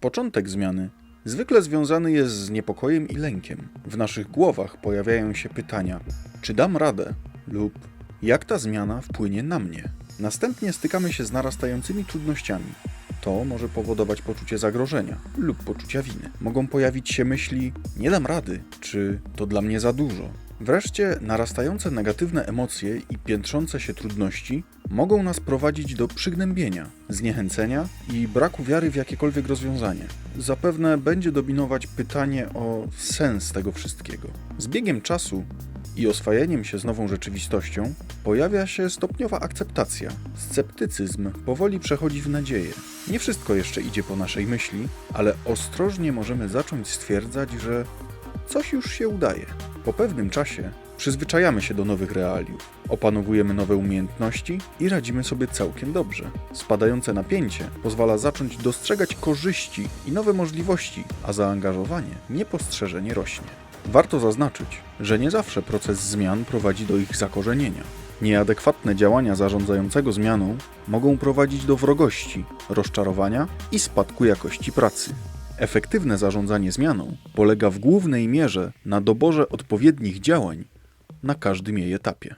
Początek zmiany zwykle związany jest z niepokojem i lękiem. W naszych głowach pojawiają się pytania: czy dam radę? lub jak ta zmiana wpłynie na mnie? Następnie stykamy się z narastającymi trudnościami. To może powodować poczucie zagrożenia lub poczucia winy. Mogą pojawić się myśli: nie dam rady, czy to dla mnie za dużo. Wreszcie narastające negatywne emocje i piętrzące się trudności mogą nas prowadzić do przygnębienia, zniechęcenia i braku wiary w jakiekolwiek rozwiązanie. Zapewne będzie dominować pytanie o sens tego wszystkiego. Z biegiem czasu i oswajaniem się z nową rzeczywistością pojawia się stopniowa akceptacja. Sceptycyzm powoli przechodzi w nadzieję. Nie wszystko jeszcze idzie po naszej myśli, ale ostrożnie możemy zacząć stwierdzać, że coś już się udaje. Po pewnym czasie przyzwyczajamy się do nowych realiów, opanowujemy nowe umiejętności i radzimy sobie całkiem dobrze. Spadające napięcie pozwala zacząć dostrzegać korzyści i nowe możliwości, a zaangażowanie niepostrzeżenie rośnie. Warto zaznaczyć, że nie zawsze proces zmian prowadzi do ich zakorzenienia. Nieadekwatne działania zarządzającego zmianą mogą prowadzić do wrogości, rozczarowania i spadku jakości pracy. Efektywne zarządzanie zmianą polega w głównej mierze na doborze odpowiednich działań na każdym jej etapie.